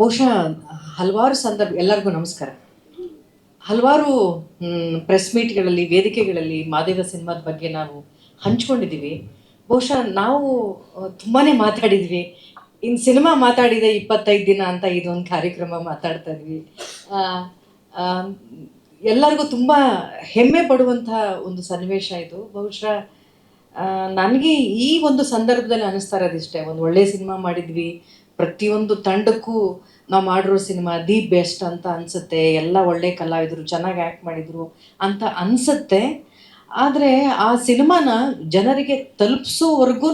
ಬಹುಶಃ ಹಲವಾರು ಸಂದರ್ಭ, ಎಲ್ಲರಿಗೂ ನಮಸ್ಕಾರ. ಹಲವಾರು ಪ್ರೆಸ್ ಮೀಟ್ಗಳಲ್ಲಿ ವೇದಿಕೆಗಳಲ್ಲಿ ಮಾದೇವ ಸಿನಿಮಾದ ಬಗ್ಗೆ ನಾವು ಹಂಚ್ಕೊಂಡಿದ್ದೀವಿ. ಬಹುಶಃ ನಾವು ತುಂಬಾ ಮಾತಾಡಿದ್ವಿ. ಇನ್ನು ಸಿನಿಮಾ ಮಾತಾಡಿದೆ ಇಪ್ಪತ್ತೈದು ದಿನ ಅಂತ ಇದೊಂದು ಕಾರ್ಯಕ್ರಮ ಮಾತಾಡ್ತಾ ಇದ್ವಿ. ಎಲ್ಲರಿಗೂ ತುಂಬ ಹೆಮ್ಮೆ ಪಡುವಂಥ ಒಂದು ಸನ್ನಿವೇಶ ಇದು. ಬಹುಶಃ ನನಗೆ ಈ ಒಂದು ಸಂದರ್ಭದಲ್ಲಿ ಅನಿಸ್ತಾ ಇರೋದಿಷ್ಟೇ ಒಂದು ಒಳ್ಳೆಯ ಸಿನಿಮಾ ಮಾಡಿದ್ವಿ. ಪ್ರತಿಯೊಂದು ತಂಡಕ್ಕೂ ನಾವು ಮಾಡಿರೋ ಸಿನಿಮಾ ದಿ ಬೆಸ್ಟ್ ಅಂತ ಅನಿಸುತ್ತೆ. ಎಲ್ಲ ಒಳ್ಳೆ ಕಲಾವಿದರು, ಚೆನ್ನಾಗಿ ಆ್ಯಕ್ಟ್ ಮಾಡಿದರು ಅಂತ ಅನಿಸುತ್ತೆ. ಆದರೆ ಆ ಸಿನಿಮಾನ ಜನರಿಗೆ ತಲುಪಿಸೋವರೆಗೂ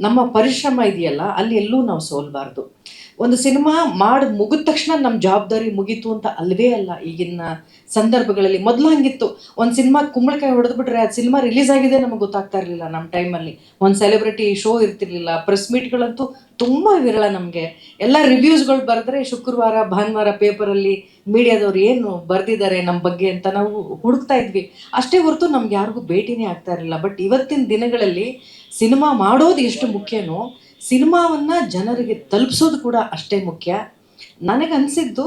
ನಮ್ಮ ಪರಿಶ್ರಮ ಇದೆಯಲ್ಲ, ಅಲ್ಲಿ ಎಲ್ಲೂ ನಾವು ಸೋಲ್ಬಾರ್ದು. ಒಂದು ಸಿನಿಮಾ ಮಾಡಿ ಮುಗಿದ ತಕ್ಷಣ ನಮ್ಮ ಜವಾಬ್ದಾರಿ ಮುಗೀತು ಅಂತ ಅಲ್ವೇ ಅಲ್ಲ. ಈಗಿನ ಸಂದರ್ಭಗಳಲ್ಲಿ ಮೊದಲು ಹಂಗಿತ್ತು. ಒಂದು ಸಿನಿಮಾ ಕುಂಬಳಕಾಯಿ ಹೊಡೆದ್ಬಿಟ್ರೆ ಅದು ಸಿನಿಮಾ ರಿಲೀಸ್ ಆಗಿದೆ ನಮಗೆ ಗೊತ್ತಾಗ್ತಾ ಇರಲಿಲ್ಲ ನಮ್ಮ ಟೈಮಲ್ಲಿ ಒಂದು ಸೆಲೆಬ್ರಿಟಿ ಶೋ ಇರ್ತಿರ್ಲಿಲ್ಲ. ಪ್ರೆಸ್ ಮೀಟ್ಗಳಂತೂ ತುಂಬ ವಿರಳ ನಮಗೆ. ಎಲ್ಲ ರಿವ್ಯೂಸ್ಗಳು ಬರೆದ್ರೆ ಶುಕ್ರವಾರ, ಭಾನುವಾರ ಪೇಪರಲ್ಲಿ ಮೀಡಿಯಾದವ್ರು ಏನು ಬರೆದಿದ್ದಾರೆ ನಮ್ಮ ಬಗ್ಗೆ ಅಂತ ನಾವು ಹುಡುಕ್ತಾ ಇದ್ವಿ. ಅಷ್ಟೇ ಹೊರತು ನಮ್ಗೆ ಯಾರಿಗೂ ಭೇಟಿನೇ ಆಗ್ತಾ ಇರಲಿಲ್ಲ. ಬಟ್ ಇವತ್ತಿನ ದಿನಗಳಲ್ಲಿ ಸಿನಿಮಾ ಮಾಡೋದು ಎಷ್ಟು ಮುಖ್ಯನೋ ಸಿನಿಮಾವನ್ನು ಜನರಿಗೆ ತಲುಪಿಸೋದು ಕೂಡ ಅಷ್ಟೇ ಮುಖ್ಯ. ನನಗನ್ಸಿದ್ದು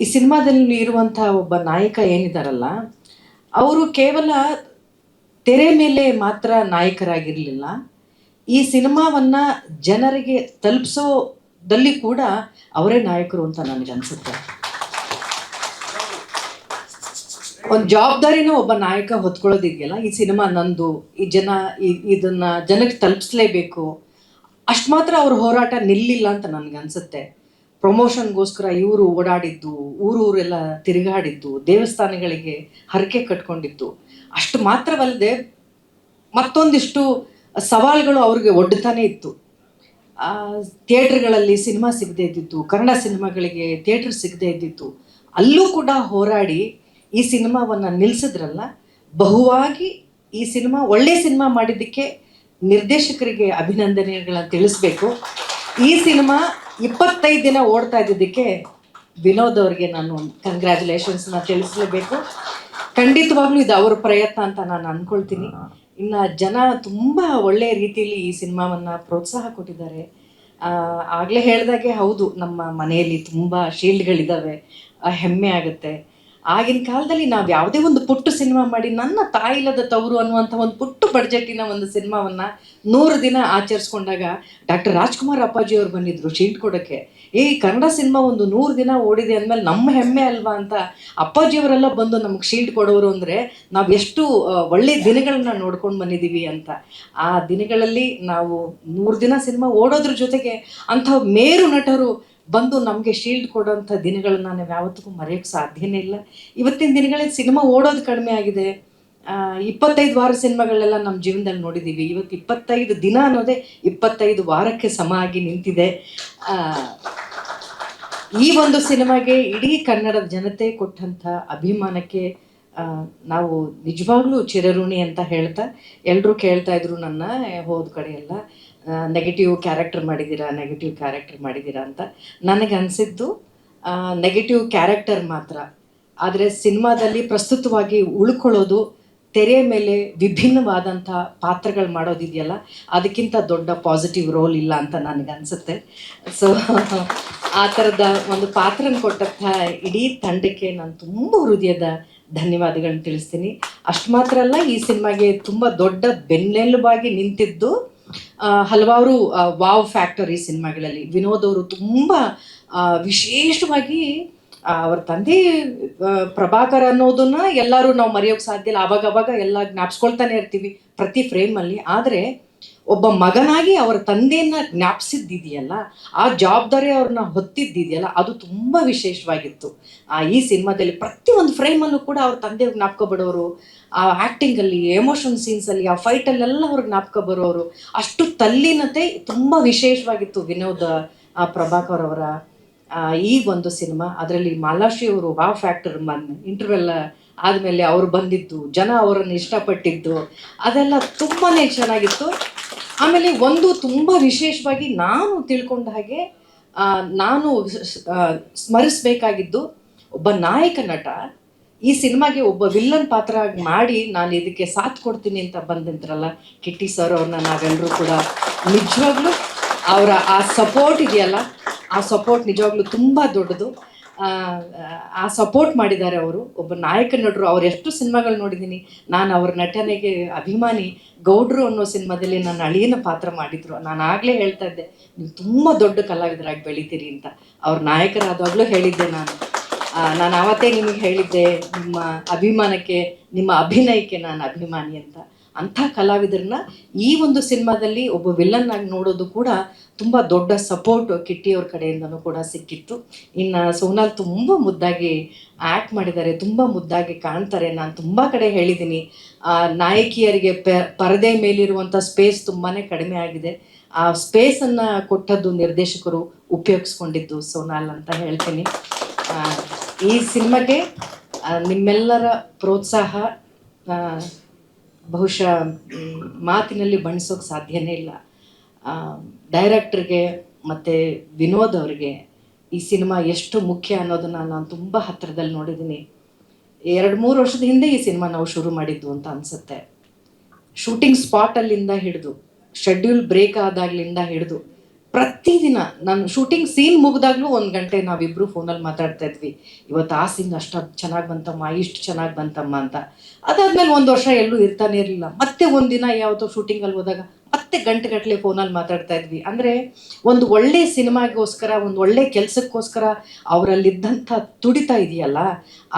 ಈ ಸಿನಿಮಾದಲ್ಲಿ ಇರುವಂಥ ಒಬ್ಬ ನಾಯಕ ಏನಿದ್ದಾರಲ್ಲ ಅವರು ಕೇವಲ ತೆರೆ ಮೇಲೆ ಮಾತ್ರ ನಾಯಕರಾಗಿರಲಿಲ್ಲ. ಈ ಸಿನಿಮಾವನ್ನು ಜನರಿಗೆ ತಲುಪಿಸೋದಲ್ಲಿ ಕೂಡ ಅವರೇ ನಾಯಕರು ಅಂತ ನನಗೆ ಅನಿಸುತ್ತೆ ಒಂದು ಜವಾಬ್ದಾರಿನ ಒಬ್ಬ ನಾಯಕ ಹೊತ್ಕೊಳ್ಳೋದಿದೆಯಲ್ಲ, ಈ ಸಿನಿಮಾ ನಂದು, ಈ ಜನ ಇದನ್ನ ಜನಕ್ಕೆ ತಲುಪಿಸ್ಲೇಬೇಕು ಅಷ್ಟು ಮಾತ್ರ ಅವ್ರ ಹೋರಾಟ ನಿಲ್ಲಿಲ್ಲ ಅಂತ ನನಗೆ ಅನ್ಸುತ್ತೆ. ಪ್ರಮೋಷನ್ಗೋಸ್ಕರ ಇವರು ಓಡಾಡಿದ್ದು, ಊರೂರೆಲ್ಲ ತಿರುಗಾಡಿದ್ದು, ದೇವಸ್ಥಾನಗಳಿಗೆ ಹರಕೆ ಕಟ್ಕೊಂಡಿದ್ದು. ಅಷ್ಟು ಮಾತ್ರವಲ್ಲದೆ ಮತ್ತೊಂದಿಷ್ಟು ಸವಾಲುಗಳು ಅವ್ರಿಗೆ ಒಡ್ಡತಾನೆ ಇತ್ತು. ಥಿಯೇಟ್ರ್ಗಳಲ್ಲಿ ಸಿನಿಮಾ ಸಿಗದೇ ಇದ್ದಿತ್ತು, ಕನ್ನಡ ಸಿನಿಮಾಗಳಿಗೆ ಥಿಯೇಟ್ರ್ ಸಿಗದೇ ಇದ್ದಿತ್ತು. ಅಲ್ಲೂ ಕೂಡ ಹೋರಾಡಿ ಈ ಸಿನಿಮಾವನ್ನು ನಿಲ್ಲಿಸಿದ್ರಲ್ಲ ಬಹುವಾಗಿ ಈ ಸಿನಿಮಾ ಒಳ್ಳೆ ಸಿನಿಮಾ ಮಾಡಿದ್ದಕ್ಕೆ ನಿರ್ದೇಶಕರಿಗೆ ಅಭಿನಂದನೆಗಳನ್ನ ತಿಳಿಸ್ಬೇಕು. ಈ ಸಿನಿಮಾ ಇಪ್ಪತ್ತೈದು ದಿನ ಓಡ್ತಾ ಇದ್ದಿದ್ದಕ್ಕೆ ವಿನೋದ್ ಅವರಿಗೆ ನಾನು ಕಂಗ್ರ್ಯಾಚುಲೇಷನ್ಸ್ನ ತಿಳಿಸ್ಲೇಬೇಕು. ಖಂಡಿತವಾಗ್ಲೂ ಇದು ಅವರ ಪ್ರಯತ್ನ ಅಂತ ನಾನು ಅಂದ್ಕೊಳ್ತೀನಿ ಇನ್ನು ಜನ ತುಂಬ ಒಳ್ಳೆಯ ರೀತಿಯಲ್ಲಿ ಈ ಸಿನಿಮಾವನ್ನು ಪ್ರೋತ್ಸಾಹ ಕೊಟ್ಟಿದ್ದಾರೆ. ಆಗಲೇ ಹೇಳ್ದಾಗೆ ಹೌದು ನಮ್ಮ ಮನೆಯಲ್ಲಿ ತುಂಬ ಶೀಲ್ಡ್ಗಳಿದ್ದಾವೆ ಹೆಮ್ಮೆ ಆಗುತ್ತೆ. ಆಗಿನ ಕಾಲದಲ್ಲಿ ನಾವು ಯಾವುದೇ ಒಂದು ಪುಟ್ಟು ಸಿನಿಮಾ ಮಾಡಿ ನನ್ನ ತಾಯಿಲದ ತವರು ಅನ್ನುವಂಥ ಒಂದು ಪುಟ್ಟು ಬಡ್ಜೆಟ್ಟಿನ ಒಂದು ಸಿನಿಮಾವನ್ನು ನೂರು ದಿನ ಆಚರಿಸ್ಕೊಂಡಾಗ ಡಾಕ್ಟರ್ ರಾಜ್ಕುಮಾರ್ ಅಪ್ಪಾಜಿ ಅವರು ಬಂದಿದ್ದರು ಶೀಟ್ ಕೊಡೋಕ್ಕೆ. ಈ ಕನ್ನಡ ಸಿನಿಮಾ ಒಂದು ನೂರು ದಿನ ಓಡಿದೆ ಅಂದಮೇಲೆ ನಮ್ಮ ಹೆಮ್ಮೆ ಅಲ್ವಾ ಅಂತ ಅಪ್ಪಾಜಿಯವರೆಲ್ಲ ಬಂದು ನಮಗೆ ಶೀಟ್ ಕೊಡೋರು ಅಂದರೆ ನಾವು ಎಷ್ಟು ಒಳ್ಳೆಯ ಒಳ್ಳೆ ದಿನಗಳನ್ನ ನೋಡ್ಕೊಂಡು ಬಂದಿದ್ದೀವಿ ಅಂತ. ಆ ದಿನಗಳಲ್ಲಿ ನಾವು ನೂರು ದಿನ ಸಿನಿಮಾ ಓಡೋದ್ರ ಜೊತೆಗೆ ಅಂಥ ಮೇರು ನಟರು ಬಂದು ನಮಗೆ ಶೀಲ್ಡ್ ಕೊಡೋಂಥ ದಿನಗಳನ್ನ ನಾವು ಯಾವತ್ತಿಗೂ ಮರೆಯೋಕ್ಕೆ ಸಾಧ್ಯನೇ ಇಲ್ಲ. ಇವತ್ತಿನ ದಿನಗಳಲ್ಲಿ ಸಿನಿಮಾ ಓಡೋದು ಕಡಿಮೆ ಆಗಿದೆ. ಇಪ್ಪತ್ತೈದು ವಾರ ಸಿನಿಮಾಗಳೆಲ್ಲ ನಮ್ಮ ಜೀವನದಲ್ಲಿ ನೋಡಿದ್ದೀವಿ ಇವತ್ತು ಇಪ್ಪತ್ತೈದು ದಿನ ಅನ್ನೋದೇ ಇಪ್ಪತ್ತೈದು ವಾರಕ್ಕೆ ಸಮ ಆಗಿ ನಿಂತಿದೆ. ಈ ಒಂದು ಸಿನಿಮಾಗೆ ಇಡೀ ಕನ್ನಡದ ಜನತೆ ಕೊಟ್ಟಂಥ ಅಭಿಮಾನಕ್ಕೆ ನಾವು ನಿಜವಾಗ್ಲೂ ಚಿರಋಣಿ ಅಂತ ಹೇಳ್ತಾ ಎಲ್ಲರೂ ಕೇಳ್ತಾ ಇದ್ರು ನನ್ನ ಹೋದ ಕಡೆಯೆಲ್ಲ. ನೆಗೆಟಿವ್ ಕ್ಯಾರೆಕ್ಟರ್ ಮಾಡಿದ್ದೀರಾ ನೆಗೆಟಿವ್ ಕ್ಯಾರೆಕ್ಟರ್ ಮಾಡಿದ್ದೀರಾ ಅಂತ ನನಗೆ ಅನಿಸಿದ್ದು ನೆಗೆಟಿವ್ ಕ್ಯಾರೆಕ್ಟರ್ ಮಾತ್ರ. ಆದರೆ ಸಿನಿಮಾದಲ್ಲಿ ಪ್ರಸ್ತುತವಾಗಿ ಉಳ್ಕೊಳ್ಳೋದು ತೆರೆಯ ಮೇಲೆ ವಿಭಿನ್ನವಾದಂಥ ಪಾತ್ರಗಳು ಮಾಡೋದಿದೆಯಲ್ಲ, ಅದಕ್ಕಿಂತ ದೊಡ್ಡ ಪಾಸಿಟಿವ್ ರೋಲ್ ಇಲ್ಲ ಅಂತ ನನಗನ್ಸುತ್ತೆ ಸೊ ಆ ಥರದ ಒಂದು ಪಾತ್ರನ ಕೊಟ್ಟಂಥ ಇಡೀ ತಂಡಕ್ಕೆ ನಾನು ತುಂಬ ಹೃದಯದ ಧನ್ಯವಾದಗಳನ್ನ ತಿಳಿಸ್ತೀನಿ. ಅಷ್ಟು ಮಾತ್ರ ಅಲ್ಲ, ಈ ಸಿನಿಮಾಗೆ ತುಂಬ ದೊಡ್ಡ ಬೆನ್ನೆಲುಬಾಗಿ ನಿಂತಿದ್ದು ಹಲವಾರು ವಾವ್ ಫ್ಯಾಕ್ಟರ್ ಈ ಸಿನಿಮಾಗಳಲ್ಲಿ ವಿನೋದ್ ಅವರು ತುಂಬ ವಿಶೇಷವಾಗಿ ಅವ್ರ ತಂದೆ ಪ್ರಭಾಕರ್ ಅನ್ನೋದನ್ನ ಎಲ್ಲರೂ ನಾವು ಮರೆಯೋಕೆ ಸಾಧ್ಯ ಇಲ್ಲ. ಅವಾಗ ಅವಾಗ ಎಲ್ಲ ಜ್ಞಾಪಿಸ್ಕೊಳ್ತಾನೆ ಇರ್ತೀವಿ ಪ್ರತಿ ಫ್ರೇಮಲ್ಲಿ ಆದರೆ ಒಬ್ಬ ಮಗನಾಗಿ ಅವರ ತಂದೆಯನ್ನ ಜ್ಞಾಪಿಸಿದ್ದಿದೆಯಲ್ಲ, ಆ ಜವಾಬ್ದಾರಿ ಅವ್ರನ್ನ ಹೊತ್ತಿದ್ದಿದೆಯಲ್ಲ, ಅದು ತುಂಬ ವಿಶೇಷವಾಗಿತ್ತು. ಆ ಈ ಸಿನಿಮಾದಲ್ಲಿ ಪ್ರತಿಯೊಂದು ಫ್ರೇಮಲ್ಲೂ ಕೂಡ ಅವ್ರ ತಂದೆ ಜ್ಞಾಪಕ ಬಿಡೋರು, ಆ ಆ್ಯಕ್ಟಿಂಗಲ್ಲಿ ಎಮೋಷನ್ ಸೀನ್ಸಲ್ಲಿ ಆ ಫೈಟಲ್ಲೆಲ್ಲ ಅವ್ರಿಗೆ ಜ್ಞಾಪಕ ಬರೋರು. ಅಷ್ಟು ತಲ್ಲಿನತೆ ತುಂಬ ವಿಶೇಷವಾಗಿತ್ತು ವಿನೋದ್ ಪ್ರಭಾಕರ್ ಅವರ ಈ ಒಂದು ಸಿನಿಮಾ. ಅದರಲ್ಲಿ ಮಾಲಾಶ್ರೀ ಅವರು ವಾ ಫ್ಯಾಕ್ಟರ್ ಮನ್ ಇಂಟರ್ವೆಲ್ ಆದಮೇಲೆ ಅವರು ಬಂದಿದ್ದು, ಜನ ಅವರನ್ನು ಇಷ್ಟಪಟ್ಟಿದ್ದು, ಅದೆಲ್ಲ ತುಂಬಾ ಚೆನ್ನಾಗಿತ್ತು. ಆಮೇಲೆ ಒಂದು ತುಂಬ ವಿಶೇಷವಾಗಿ ನಾನು ತಿಳ್ಕೊಂಡ ಹಾಗೆ ನಾನು ಸ್ಮರಿಸಬೇಕಾಗಿದ್ದು ಒಬ್ಬ ನಾಯಕ ನಟ, ಈ ಸಿನಿಮಾಗೆ ಒಬ್ಬ ವಿಲ್ಲನ್ ಪಾತ್ರ ಮಾಡಿ ನಾನು ಇದಕ್ಕೆ ಸಾಥ್ ಕೊಡ್ತೀನಿ ಅಂತ ಬಂದಿದ್ರಲ್ಲ, ಕಿಟ್ಟಿ ಸರ್ ಅವ್ರನ್ನ ನಾವೆಲ್ಲರೂ ಕೂಡ ನಿಜವಾಗ್ಲೂ ಅವರ ಆ ಸಪೋರ್ಟ್ ಇದೆಯಲ್ಲ, ಆ ಸಪೋರ್ಟ್ ನಿಜವಾಗ್ಲೂ ತುಂಬ ದೊಡ್ಡದು. ಆ, ಸಪೋರ್ಟ್ ಮಾಡಿದ್ದಾರೆ ಅವರು. ಒಬ್ಬ ನಾಯಕ ನಟರು ಅವ್ರು ಎಷ್ಟು ಸಿನಿಮಾಗಳು ನೋಡಿದ್ದೀನಿ. ನಾನು ಅವ್ರ ನಟನೆಗೆ ಅಭಿಮಾನಿ ಗೌಡ್ರು ಅನ್ನೋ ಸಿನಿಮಾದಲ್ಲಿ ನನ್ನ ಅಳಿಯನ ಪಾತ್ರ ಮಾಡಿದ್ರು. ನಾನು ಆಗಲೇ ಹೇಳ್ತಾ ಇದ್ದೆ ನೀವು ತುಂಬ ದೊಡ್ಡ ಕಲಾವಿದರಾಗಿ ಬೆಳಿತೀರಿ ಅಂತ. ಅವ್ರ ನಾಯಕರಾದಾಗಲೂ ಹೇಳಿದ್ದೆ ನಾನು. ನಾನು ಆವತ್ತೇ ನಿಮಗೆ ಹೇಳಿದ್ದೆ ನಿಮ್ಮ ಅಭಿಮಾನಕ್ಕೆ ನಿಮ್ಮ ಅಭಿನಯಕ್ಕೆ ನಾನು ಅಭಿಮಾನಿ ಅಂತ. ಅಂಥ ಕಲಾವಿದರನ್ನ ಈ ಒಂದು ಸಿನಿಮಾದಲ್ಲಿ ಒಬ್ಬ ವಿಲನ್ ಆಗಿ ನೋಡೋದು ಕೂಡ ತುಂಬ ದೊಡ್ಡ ಸಪೋರ್ಟ್ ಕಿಟ್ಟಿಯವ್ರ ಕಡೆಯಿಂದನೂ ಕೂಡ ಸಿಕ್ಕಿತ್ತು. ಇನ್ನು ಸೋನಾಲ್ ತುಂಬ ಮುದ್ದಾಗಿ ಆ್ಯಕ್ಟ್ ಮಾಡಿದ್ದಾರೆ ತುಂಬ ಮುದ್ದಾಗಿ ಕಾಣ್ತಾರೆ. ನಾನು ತುಂಬ ಕಡೆ ಹೇಳಿದ್ದೀನಿ ಆ, ನಾಯಕಿಯರಿಗೆ ಪರದೆ ಮೇಲಿರುವಂಥ ಸ್ಪೇಸ್ ತುಂಬಾ ಕಡಿಮೆ ಆಗಿದೆ. ಆ ಸ್ಪೇಸನ್ನು ಕೊಟ್ಟದ್ದು ನಿರ್ದೇಶಕರು ಉಪಯೋಗಿಸ್ಕೊಂಡಿದ್ದು ಸೋನಾಲ್ ಅಂತ ಹೇಳ್ತೀನಿ. ಈ ಸಿನಿಮಾಗೆ ನಿಮ್ಮೆಲ್ಲರ ಪ್ರೋತ್ಸಾಹ ಬಹುಶಃ ಮಾತಿನಲ್ಲಿ ಬಣ್ಣಿಸೋಕೆ ಸಾಧ್ಯನೇ ಇಲ್ಲ. ಡೈರೆಕ್ಟ್ರಿಗೆ ಮತ್ತು ವಿನೋದ್ ಅವರಿಗೆ ಈ ಸಿನಿಮಾ ಎಷ್ಟು ಮುಖ್ಯ ಅನ್ನೋದನ್ನು ನಾನು ತುಂಬ ಹತ್ತಿರದಲ್ಲಿ ನೋಡಿದ್ದೀನಿ ಎರಡು ಮೂರು ವರ್ಷದ ಹಿಂದೆ ಈ ಸಿನಿಮಾ ನಾವು ಶುರು ಮಾಡಿದ್ದು ಅಂತ ಅನಿಸುತ್ತೆ. ಶೂಟಿಂಗ್ ಸ್ಪಾಟಲ್ಲಿಂದ ಹಿಡಿದು, ಶೆಡ್ಯೂಲ್ ಬ್ರೇಕ್ ಆದಾಗ್ಲಿಂದ ಹಿಡಿದು ಪ್ರತಿದಿನ ನಾನು ಶೂಟಿಂಗ್ ಸೀನ್ ಮುಗಿದಾಗ್ಲೂ ಒಂದು ಗಂಟೆ ನಾವಿಬ್ರು ಫೋನಲ್ಲಿ ಮಾತಾಡ್ತಾ ಇದ್ವಿ. ಇವತ್ತು ಆ ಸೀನ್ ಅಷ್ಟು ಚೆನ್ನಾಗಿ ಬಂತಮ್ಮ, ಇಷ್ಟು ಚೆನ್ನಾಗಿ ಬಂತಮ್ಮ ಅಂತ. ಅದಾದ್ಮೇಲೆ ಒಂದು ವರ್ಷ ಎಲ್ಲೂ ಇರ್ತಾನೆ ಇರಲಿಲ್ಲ. ಮತ್ತೆ ಒಂದಿನ ಯಾವತ್ತೋ ಶೂಟಿಂಗಲ್ಲಿ ಹೋದಾಗ ಮತ್ತೆ ಗಂಟೆಗಟ್ಟಲೆ ಫೋನಲ್ಲಿ ಮಾತಾಡ್ತಾ ಇದ್ವಿ. ಅಂದರೆ ಒಂದು ಒಳ್ಳೆ ಸಿನಿಮಾಗೋಸ್ಕರ, ಒಂದು ಒಳ್ಳೆ ಕೆಲಸಕ್ಕೋಸ್ಕರ ಅವರಲ್ಲಿದ್ದಂಥ ತುಡಿತ ಇದೆಯಲ್ಲ,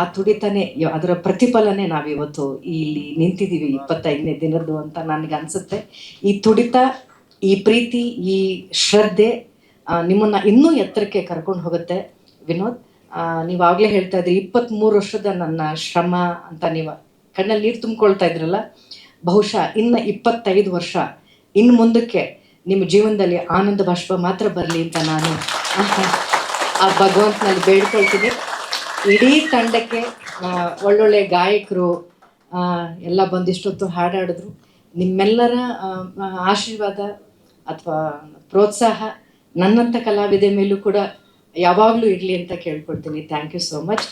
ಆ ತುಡಿತನೇ ಅದರ ಪ್ರತಿಫಲನೆ ನಾವಿವತ್ತು ಇಲ್ಲಿ ನಿಂತಿದ್ದೀವಿ ಇಪ್ಪತ್ತೈದನೇ ದಿನದ್ದು ಅಂತ ನನಗೆ ಅನಿಸುತ್ತೆ. ಈ ತುಡಿತ ಈ ಪ್ರೀತಿ, ಈ ಶ್ರದ್ಧೆ ನಿಮ್ಮನ್ನ ಇನ್ನೂ ಎತ್ತರಕ್ಕೆ ಕರ್ಕೊಂಡು ಹೋಗುತ್ತೆ. ವಿನೋದ್ ನೀವು ಆಗಲೇ ಹೇಳ್ತಾ ಇದ್ರಿ ಇಪ್ಪತ್ತ್ಮೂರು ವರ್ಷದ ನನ್ನ ಶ್ರಮ ಅಂತ ನೀವು ಕಣ್ಣಲ್ಲಿ ನೀರು ತುಂಬಿಕೊಳ್ತಾ ಇದ್ರಲ್ಲ, ಬಹುಶಃ ಇನ್ನು ಇಪ್ಪತ್ತೈದು ವರ್ಷ ಇನ್ನು ಮುಂದಕ್ಕೆ ನಿಮ್ಮ ಜೀವನದಲ್ಲಿ ಆನಂದ ಬಾಷ್ಪ ಮಾತ್ರ ಬರಲಿ ಅಂತ ನಾನು ಆ ಭಗವಂತನಲ್ಲಿ ಬೇಡ್ಕೊಳ್ತೀನಿ. ಇಡೀ ತಂಡಕ್ಕೆ ಒಳ್ಳೊಳ್ಳೆ ಗಾಯಕರು ಎಲ್ಲ ಬಂದಿಷ್ಟೊತ್ತು ಹಾಡಾಡಿದ್ರು. ನಿಮ್ಮೆಲ್ಲರ ಆಶೀರ್ವಾದ ಅಥವಾ ಪ್ರೋತ್ಸಾಹ ನನ್ನಂಥ ಕಲಾವಿದೆ ಮೇಲೂ ಕೂಡ ಯಾವಾಗಲೂ ಇರಲಿ ಅಂತ ಕೇಳ್ಕೊಳ್ತೀನಿ. Thank you so much